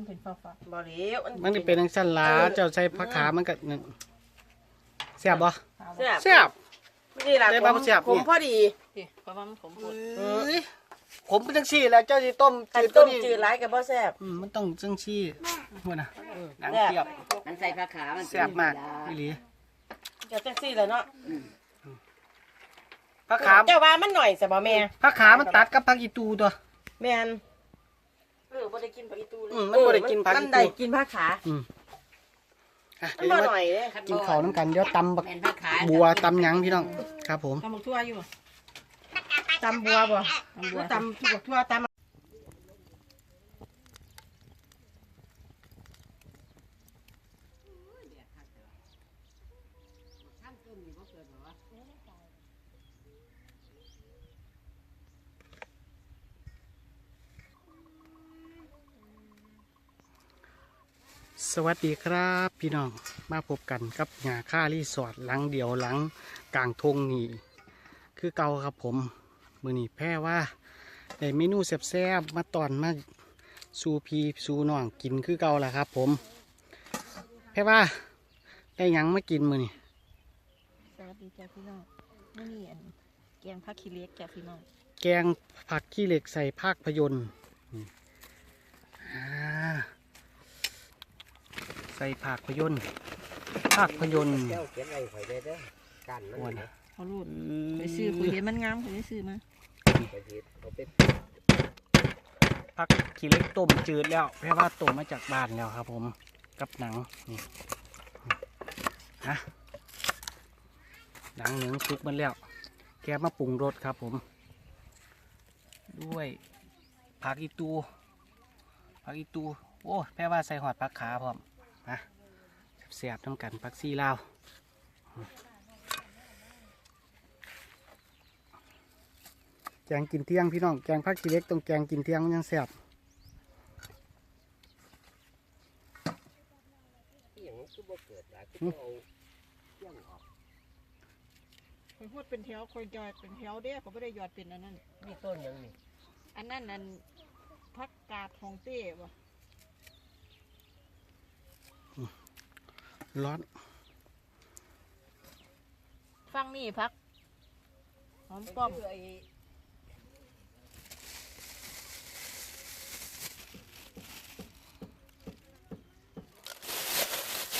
มันเป็นฟ้าฟ้าบ่เลี้ยวมันจะเป็นจังซั่นล่ะเจ้าใส่ผักขามันก็นั่นแซ่บบ่แซ่บแซ่บนี่ล่ะได้ผปะมแซ่บผมนี่ พอดีพี่เพราะว่ามันผมปวดเอ้ยผมเป็นจังซี่แหล้วเจ้าสิต้มขันจืดต้ตัวมนี้จืดหลายก็บ่แซ่บ อืมมันต้องจังซี่พุ่นน่ะหนังแซ่บเทียบมันใส่ผ้าขามันแซ่บมากอีหลีจะจังซี่แหล้วเนาะผักขาเจ้าว่ามันหน่อยซะบ่แม่ผักขามันตัดกับผักอีตูตัว แม่น เออบ่ได้กินผักอีตูเลยอืมมันบ่ได้กินผักอีตูมันได้กินผักขาอืมอะมันเดี๋ยวบ่มาหน่อยเด้กินข้าวน้ำกันเดี๋ยวตำบักเป็นผ้าขาบัวตำหยังพี่น้องครับผมทำหมกทั่วอยู่บ่ตำบัวบ่ตำบัวตำทั่วทั่วตำ สวัสดีครับพี่น้องมาพบกันกับหาค่ารีสอร์ทหลังเดียวหลังกลางทงนี่คือเก่าครับผม มือนี่แพ้ว่าได้เมนูแซ่บๆมาตอนมาสู่พีสู่น้องกินคือเก่าแหละครับ ผม แพ้ว่า ได้หยังมากินมือนี่สวัสดีจ้าพี่น้องมื่อนี้อันแกงผักขี้เหล็กจ้าพี่น้องแกงผักขี้เหล็กใส่ภาคพยนตร์นี่อ่า ใส่ภาคพยนตร์ภาคพยนตร์เจ้าเขียนอะไรข่อยได้เด้อกันมันอ้วนนะเขารูดไปซื้อคุยเห็นมันงามคุยได้ซื้อมาไปเฮ็ดเอาไปผักขี้เหล็กต้มจืดแล้วแปลว่าต้มมาจากบ้านแล้วครับ ผมกับหนังนี่ฮะหนังเหลืองสุกมันแล้ว แกมาปรุงรสครับผม ด้วยผักอีตูผักอีตูโอ้แปลว่าใส่หอดผักขาพร้อม นะเสียบๆน้ำกันผักซีลาวแกงกินเที่ยงพี่น้องแกงผักขี้เหล็กต้องแกงกินเที่ยงมันยังแซ่บที่อย่างนี้คือบ่เกิดหลายคือบ่เอาเที่ยงออกคอยพูดเป็นแถวคอยยอดเป็นแถวเด้ผมไม่ได้ยอดเป็นอันนั้นนี่ต้นหยังนี่อันนั้นนั่นผักกาดของเต้บ่ ร้อน ฟังนี่พัก หอมป้อมคือไอ้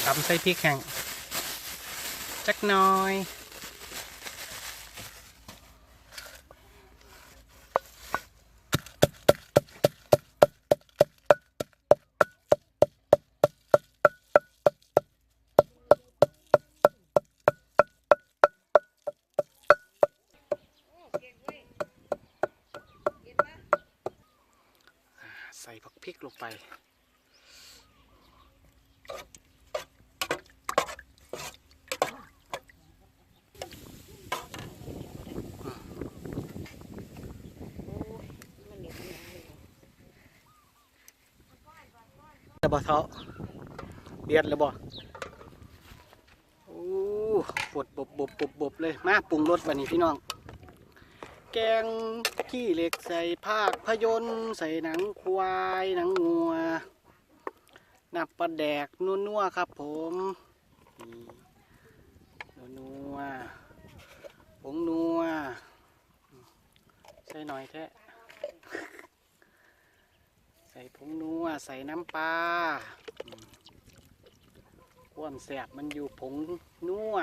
ตำใส่พริกแห้งจักหน้อย ใส่ผักพริกลงไปบะเท้าเดียดเลยบ่โอ้ปวดบบบบบบเลย มาปรุงรสวันนี้พี่น้อง แกงขี้เหล็กใส่ภาคพยนต์ใส่หนังควายหนังงัวนับปลาแดกนัวๆครับผมนี่นัวๆผงนัวใส่หน่อยแท้ใส่ผงนัวใส่น้ำปลาความแสบมันอยู่ผงนัว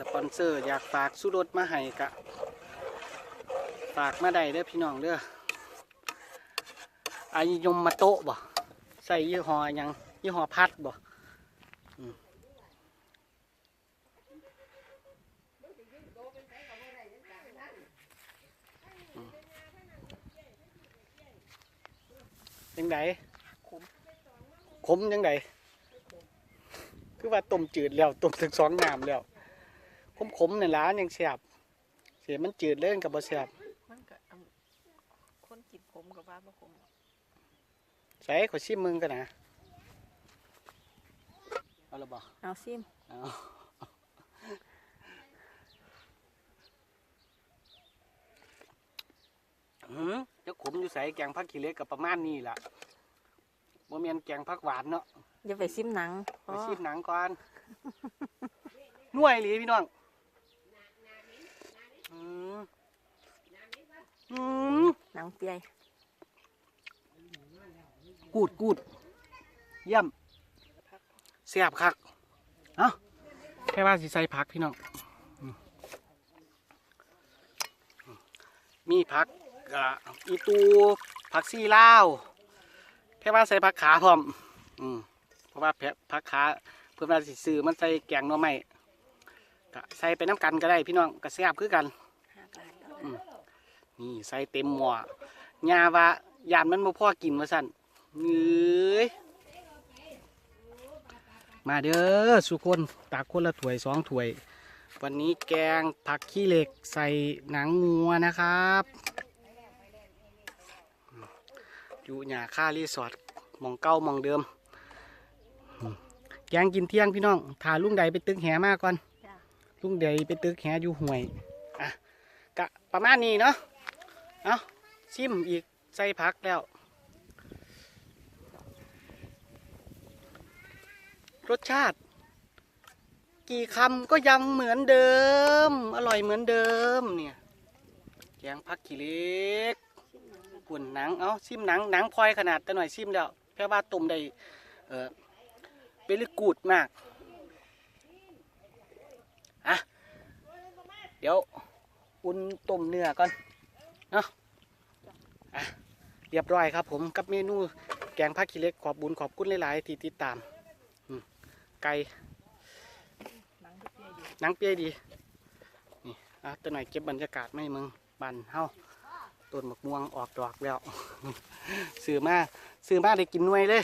สปอนเซอร์อยากฝากสุรสมาให้กะฝากมาได้เด้อพี่น้องเด้ออายมมาโตะบ่ใส่ยี่ห้อหยังยี่ห้อพัดบ่อืมยังไงขมยังไงคือว่าต้มจืดแล้วต้มถึงสองน้ำแล้ว ขมขมๆในร้านยังแสบเสียมันจืดเล่นกับบ่แสบมันก็อันคนกินขมกับว่าบ่ขมใส่ขอชิมมึงกันนะเอาละบ่เอาซิมเอาหืมจะขมอยู่ใส่แกงผักขี้เหล็กกับประมาณนี้ล่ะบ่แม่นแกงผักหวานเนาะอย่าไปซิมหนังไปชิมหนังก่อนหน่วยหลีพี่น้องอืม อืมหนังเปียกูดกูดเยี่ยมเสียบคักเอ้าแค่ว่าสิใส่ผักพี่น้องอืมมีผักอะอีตูผักซีลาวแค่ว่าใส่ผักขาพร้อมอืมเพราะว่าแพะผักขาเพื่อนว่าสิซื้อมันใส่แกงหน่อไม้ก็ใส่ไปน้ำกันก็ได้พี่น้องก็แซ่บคือกันห้าบาท นี่ใส่เต็มหม้อยาว่ายานมันบ่พอกินว่าสั่นเอ้ยมาเด้อสุคนตักคนละถ้วยสองถ้วย วันนี้แกงผักขี้เหล็กใส่หนังงัวนะครับอยู่หยาค่ารีสอร์ทหมองเก้าหมองเดิมอืมแกงกินเที่ยงพี่น้องถาลุงใดไปตึกแหมาก่อนจ้าลุงใดไปตึกแหอยู่ห่วยอะกะประมาณนี้เนาะ เอาชิมอีกใส่ผักแล้ว รสชาติ กี่คำก็ยังเหมือนเดิม อร่อยเหมือนเดิมเนี่ยแกงผักขี้เล็กกุ่นหนัง เอาชิมหนังหนังพลอยขนาดแต่หน่อยชิมแล้วแค่ว่าต้มได้เออเป็นลิกูดมากอะเดี๋ยว อุ่นต้มเนื้อก่อน เนาะเรียบร้อยครับผมกับเมนูแกงผักขี้เล็กขอบบุญขอบคุณหลายๆที่ติดตามไก่นังเปียอยู่หนังเปียดีนี่อะตัวหน่อยเก็บบรรยากาศไม่มึงบันเฮาต้นมะม่วงออกดอกแล้วซื้อมาซื้อมาได้กินหน่วยเลย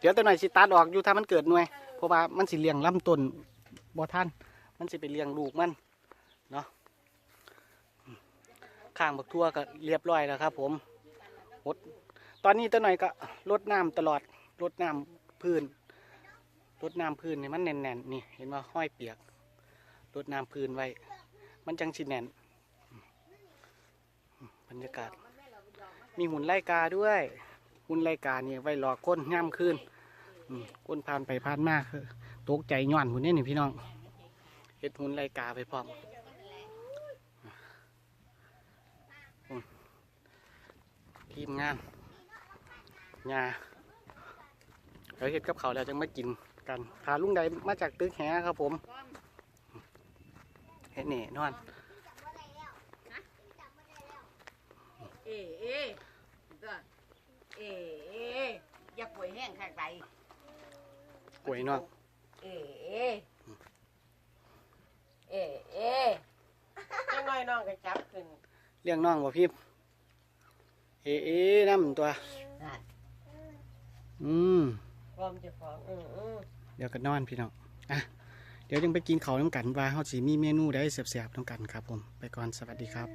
เดี๋ยวตัวหน่อยสิตัดออกอยู่ถ้ามันเกิดหน่วยเพราะว่ามันสิเลี้ยงลำต้นบ่ท่านมันสิไปเลี้ยงลูกมันเนาะ ข้างบักทั่วก็เรียบร้อยแล้วครับ ผมหดตอนนี้ตัวหน่อยก็ลดน้ำตลอดลดน้ำพื้นลดน้ำพื้นนี่มันแน่นๆนนี่เห็นว่าห้อยเปียกรดน้ำพื้นไว้ มันจังชิแน่นบรรยากาศ มีหุ่นไล่กาด้วย หุ่นไล่กาเนี่ยไว้หลอกก้นง่ามคืนก้นผ่านไปผ่านมาคือตกใจย้อนหุ่นนี่นี่พี่น้องเฮ็ดหุ่นไล่กาไปพร้อมอืมที มงานยาเดี๋ยวเฮ็ดกับเขาวแล้วจังมากินกันพาลุงใดมาจากตึกแหครับผมเห็นแน่นอนเอเอก็เอเออย่าป่วยแห้งข้างใดกล้วยน้องเอเอเอเอจังน้อยน้องก็จับขึ้นเลี้ยงน้องบ่พี่ เอ๋เอ๋น้ำตัวนั่นอืมพร้อมเจะฟ้าของอืออือเดี๋ยวก็นอนพี่น้องอะเดี๋ยวยังไปกินเขาวน้ำกันว่าเขาสีมีเมนูได้เสียบๆน้ำกันครับผม ไปก่อนสวัสดีครับ